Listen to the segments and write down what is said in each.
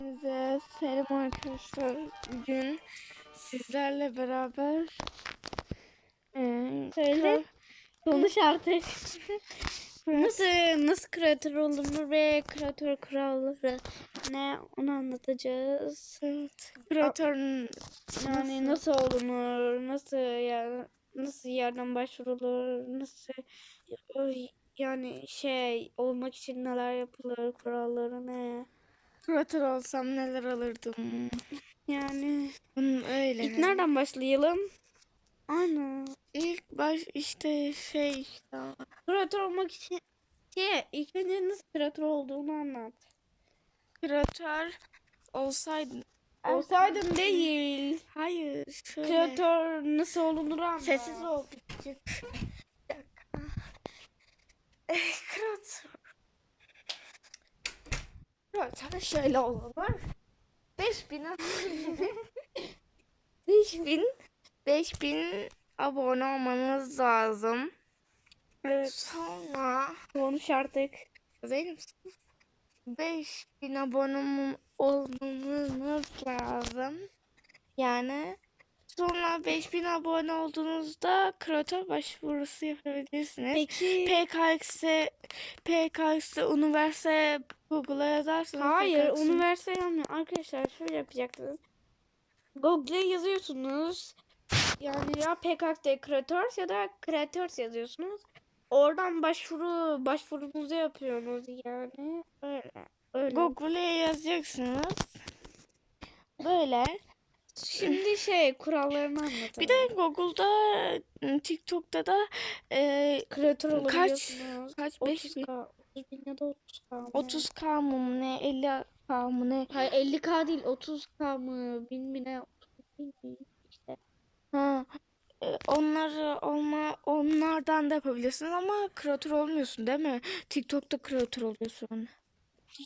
Hepinize selam arkadaşlar. Bugün sizlerle beraber eee, Söyle. Konuş artık. Nasıl nasıl kreatör olunur ve kreatör kuralları ne onu anlatacağız. evet, kreatör Yani nasıl olunur, nasıl ya nasıl yerden başvurulur, nasıl yani şey olmak için neler yapılır, kuralları ne? Kreatör olsam neler alırdım? Yani Bunun öyle. ilk nereden başlayalım? Aynen. İlk baş işte şey işte. Kreatör olmak için şey, ilk önce nasıl kreatör olduğunu anlat. Kreatör olsaydım. Olsaydım değil. Hayır. Şöyle. Kreatör nasıl olunur anlat. Sessiz ol. Bir dakika. Eh, Kreatör şöyle olur. 5000 5000 5000 abone olmanız lazım. Evet. Sonra Konuş artık. değil misin? 5000 abone olmamız lazım. Yani sonra 5000 abone olduğunuzda kreatör başvurusu yapabilirsiniz. Peki. PKX PKX üniversite Google'a yazarsınız. Hayır, PKX üniversite yapmıyor. Arkadaşlar şöyle yapacaksınız. Google'e yazıyorsunuz. Yani ya PKK Creators ya da Creators yazıyorsunuz. Oradan başvuru başvurunuzu yapıyorsunuz yani. Öyle. Öyle. Google'a yazacaksınız. Böyle. Şimdi şey kurallarını anlatalım. Bir de Google'da TikTok'ta da e, kreatör kaç kaç 5000 30K, 3000 ya da 30K mı? 30k mı ne 50k mı ne Hayır 50K değil 30K mı? 1000 mi ne? 30 mi? İşte. ha e, onları olma onlardan da yapabilirsin ama kreatör olmuyorsun değil mi? TikTok'ta kreatör oluyorsun.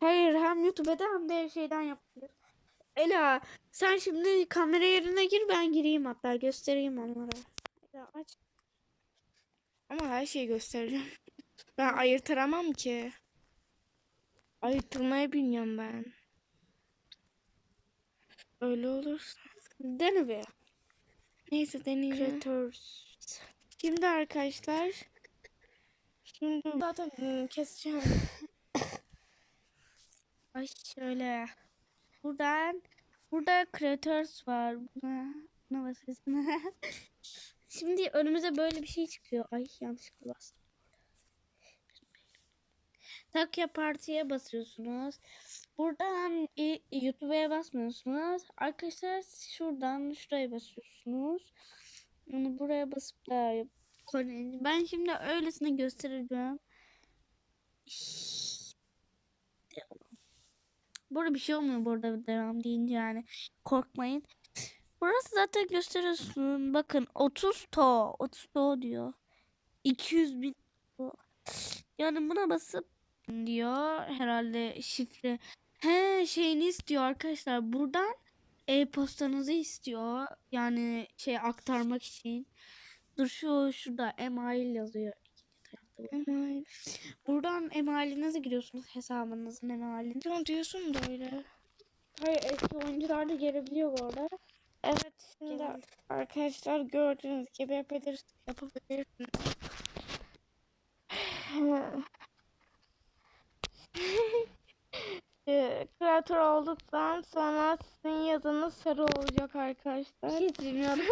Hayır hem YouTube'da hem de şeyden yapıyoruz. Ela sen şimdi kamera yerine gir ben gireyim hatta göstereyim onlara. Ela aç. Ama her şeyi göstereceğim. Ben ayırtıramam ki. Ayırtılmayı bilmiyorum ben. Öyle olursa. Dene be. Neyse deneyeceğim. Creators. Şimdi arkadaşlar. Şimdi zaten keseceğim. Ay şöyle. Buradan burada creators var. Buna buna basıyorsun. Şimdi önümüze böyle bir şey çıkıyor. Ay yanlışlıkla bastım. Takya partiye basıyorsunuz. Buradan YouTube'a basmıyorsunuz. Arkadaşlar şuradan şuraya basıyorsunuz. Onu buraya basıp da. Ben şimdi öylesine göstereceğim. Burada bir şey olmuyor burada devam deyince yani. Korkmayın. Burası zaten gösteriyorsun. Bakın 30 to. 30 to diyor. 200 bin. Yani buna basıp diyor herhalde şifre. He şeyini istiyor arkadaşlar. Buradan e-postanızı istiyor. Yani şey aktarmak için. Dur şu şurada email yazıyor. Ama Buradan emailinize giriyorsunuz hesabınızın emailini. Bunu diyorsun da öyle. Hayır eski oyuncular da gelebiliyor bu arada. Evet şimdi Genelde. arkadaşlar gördüğünüz gibi yapabilir, yapabilirsiniz. Ee, Kreatör olduktan sonra sizin yazınız sarı olacak arkadaşlar. Hiç bilmiyorum.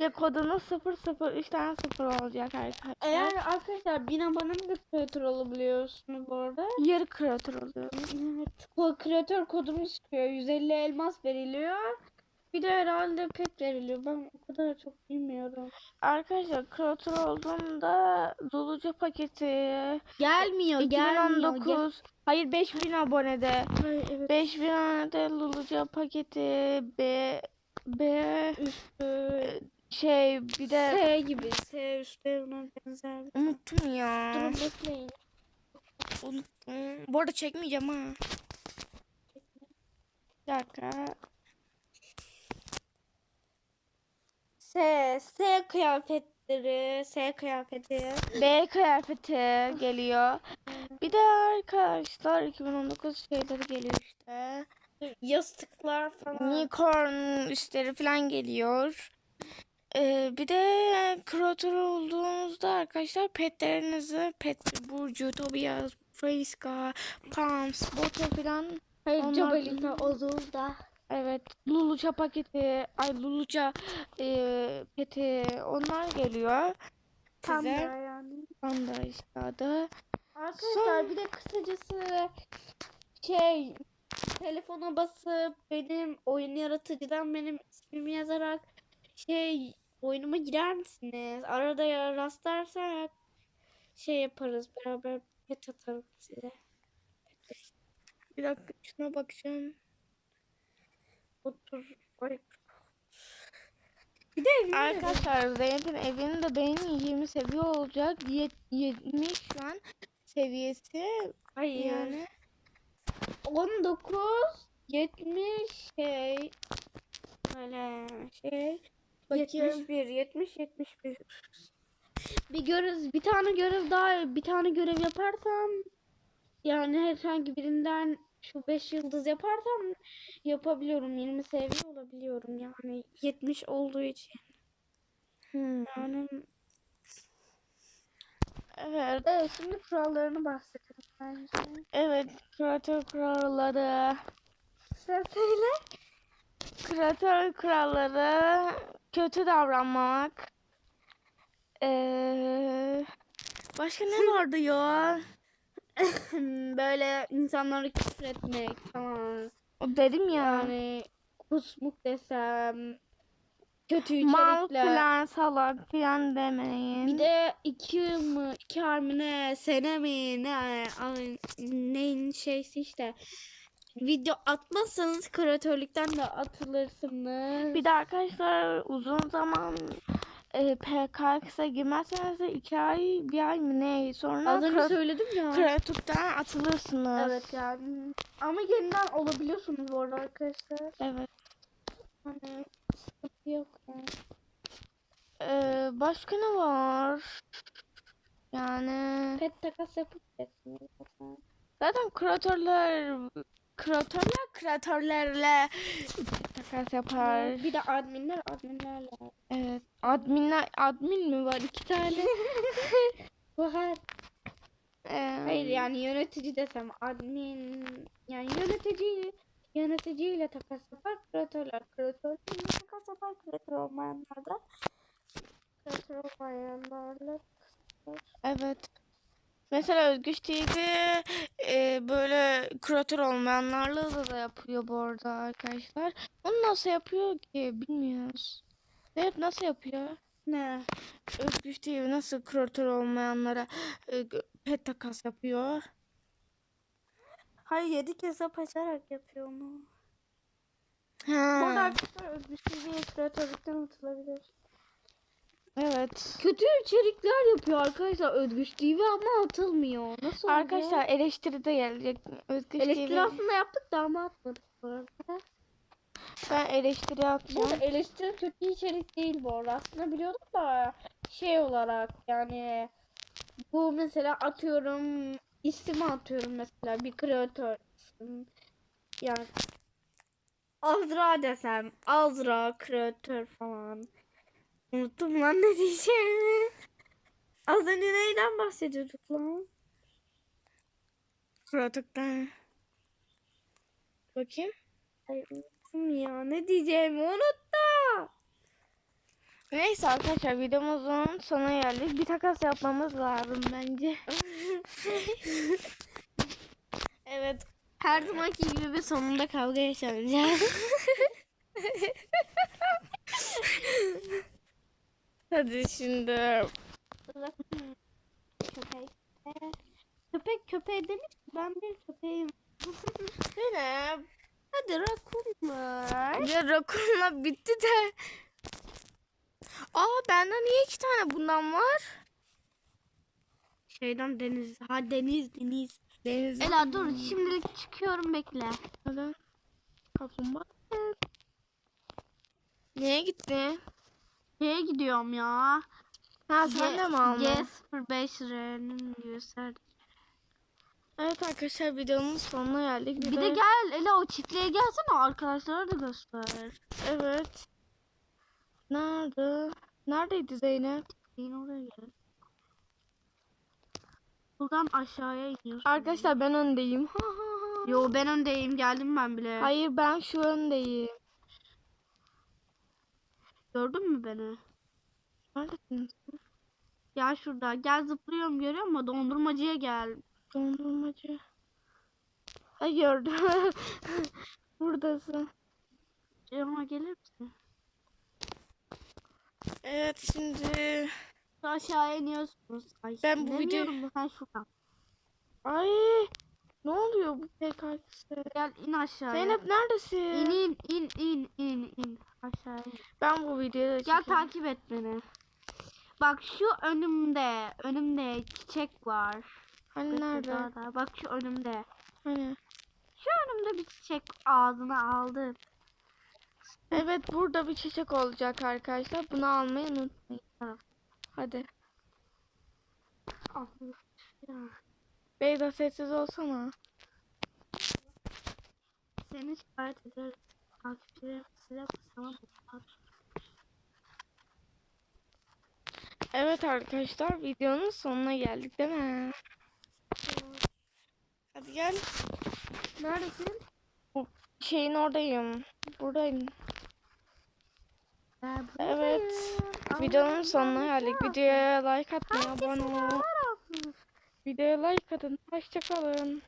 Ve kodunuz 003'ten 0 olacak arkadaşlar. Eğer arkadaşlar bin abone de kreatör olabiliyorsunuz bu arada. yarı kreatör oluyor. Evet. Ko kreatör kodumuz çıkıyor. 150 elmas veriliyor. Bir de herhalde pet veriliyor. Ben o kadar çok bilmiyorum. Arkadaşlar kreatör olduğumda Luluca paketi Gelmiyor, 2019 hayır 5000 abonede Hayır, evet. 5000 abonede Luluca paketi B B Üstü şey bir de S gibi. S üstte ona benzer. bir- unuttum ya. Durun bekleyin. Unuttum. Bu arada çekmeyeceğim ha. Bir dakika. S, S kıyafetleri, S kıyafeti. B kıyafeti geliyor. Bir de arkadaşlar 2019 şeyleri geliyor işte. yastıklar falan. Unicorn üstleri falan geliyor. Ee, bir de kreatör olduğunuzda arkadaşlar petlerinizi pet Burcu, Tobias, Friska, Pams, Boto falan Hayır Cabelita Ozul'da. evet Luluca paketi ay Luluca e, peti onlar geliyor. Tam da yani. panda işte adı. Arkadaşlar bir de kısacası şey telefona basıp benim oyun yaratıcıdan benim ismimi yazarak şey oyunuma girer misiniz? Arada ya rastlarsak şey yaparız beraber pet atarım size. Bir dakika şuna bakacağım. Otur. Ay. Bir de de- Arkadaşlar Zeynep'in evinin de benim 20 seviye olacak. Yet- 70 şu an seviyesi Hayır. yani. 19 70 şey böyle şey Bakayım. 71 70 71 bir görev bir tane görev daha bir tane görev yaparsam yani herhangi birinden şu 5 yıldız yaparsam yapabiliyorum 20 seviye olabiliyorum yani 70 olduğu için Hmm. yani Evet. evet şimdi kurallarını bahsedelim bence Evet. Kreatör kuralları. sen söyle Kreatör kuralları kötü davranmamak. Ee, başka ne vardı ya? böyle insanlara küfür etmek falan O dedim ya. Yani kusmuk desem kötü Mal içerikler. falan salak falan demeyin. Bir de iki mı iki harmi ne sene mi ne neyin şeysi işte video atmazsanız kreatörlükten de atılırsınız. Bir de arkadaşlar uzun zaman e, PKX'e girmezseniz de iki ay bir ay mı ne sonra Az önce söyledim ya. kreatörden atılırsınız. Evet yani. Ama yeniden olabiliyorsunuz bu arada arkadaşlar. Evet. Hani sıkıntı yok yani. Ee, başka ne var? Yani Pet takas yapıp zaten. zaten kreatörler kreatörler kreatörlerle takas yapar. Bir de adminler adminlerle. Evet. Adminler admin mi var iki tane? Var. Ee, Hayır yani yönetici desem admin yani yönetici yöneticiyle takas yapar kreatörler kreatörle takas yapar kreatör olmayanlar da kreatör olmayanlarla Evet. Mesela Özgüç TV e, böyle kreatör olmayanlarla da, da yapıyor bu arada arkadaşlar. Onu nasıl yapıyor ki bilmiyoruz. Evet nasıl yapıyor? ne? Özgüç TV nasıl kreatör olmayanlara e, pet takas yapıyor? Hayır yedik hesap açarak yapıyor onu. Ha. Burada arkadaşlar Özgüç TV'ye kreatörlükten atılabilir. Evet. Kötü içerikler yapıyor arkadaşlar Özgüç TV ama atılmıyor. Nasıl oluyor? Arkadaşlar eleştiri de gelecek. Özgüç Eleştiri TV. aslında yaptık da ama atmadık bu arada. Ben eleştiri Bu atacağım. arada eleştiri kötü içerik değil bu arada. Aslında biliyordum da şey olarak yani bu mesela atıyorum ismi atıyorum mesela bir kreatör isim. yani Azra desem Azra kreatör falan. Unuttum lan ne diyeceğimi. Az önce neyden bahsediyorduk lan? Kreatörden. Bakayım. Ay unuttum ya ne diyeceğimi unuttum. Neyse arkadaşlar videomuzun sonuna geldik. Bir takas yapmamız lazım bence. evet. Her zamanki gibi bir sonunda kavga yaşanacak. Hadi şimdi. köpek. Köpek köpeğe demiş ki ben bir köpeğim. Zeynep. Hadi rakun var. Ya rakunla bitti de. Aa bende niye iki tane bundan var? Şeyden deniz. Ha deniz deniz. Deniz. Ela dur şimdilik çıkıyorum bekle. Hadi. Kaplumbağa. Niye gitti? Şeye gidiyorum ya. Ha sen de mi aldın? G05R'nin gösterdi. Evet arkadaşlar videonun sonuna geldik. Bir de gel Ela o çiftliğe gelsene arkadaşlara da göster. Evet. Nerede? Neredeydi Zeynep? Yine oraya gel. Buradan aşağıya iniyorsun. Arkadaşlar ben öndeyim. Yo ben öndeyim geldim ben bile. Hayır ben şu öndeyim. Gördün mü beni? Neredesiniz? Gel şurada. Gel zıplıyorum görüyor musun? Dondurmacıya gel. Dondurmacı. Ha gördüm. Buradasın. Yanıma gelir misin? Evet şimdi. Aşağıya iniyorsunuz. Ay, Ben bu da sen şuradan. Ay ne oluyor bu PKK'sı? Gel in aşağıya. Zeynep neredesin? İn in in in in in. Aşağıya. Ben bu videoda Gel çekeyim. takip et beni. Bak şu önümde. Önümde çiçek var. Hani nerede? Bak şu önümde. Hani? Şu önümde bir çiçek ağzına aldı. Evet burada bir çiçek olacak arkadaşlar. Bunu almayı unutmayın. Hadi. Al. Ya, Beyza sessiz olsana. Seni şikayet ederim. Takipçilerim size sana bakar. Evet arkadaşlar videonun sonuna geldik değil mi? Hadi gel. Neredesin? Şeyin oradayım. Buradayım. Ben Evet. buradayım. Videonun sonuna geldik. Videoya like atmayı, abone olun. Videoya like atın. Hoşçakalın.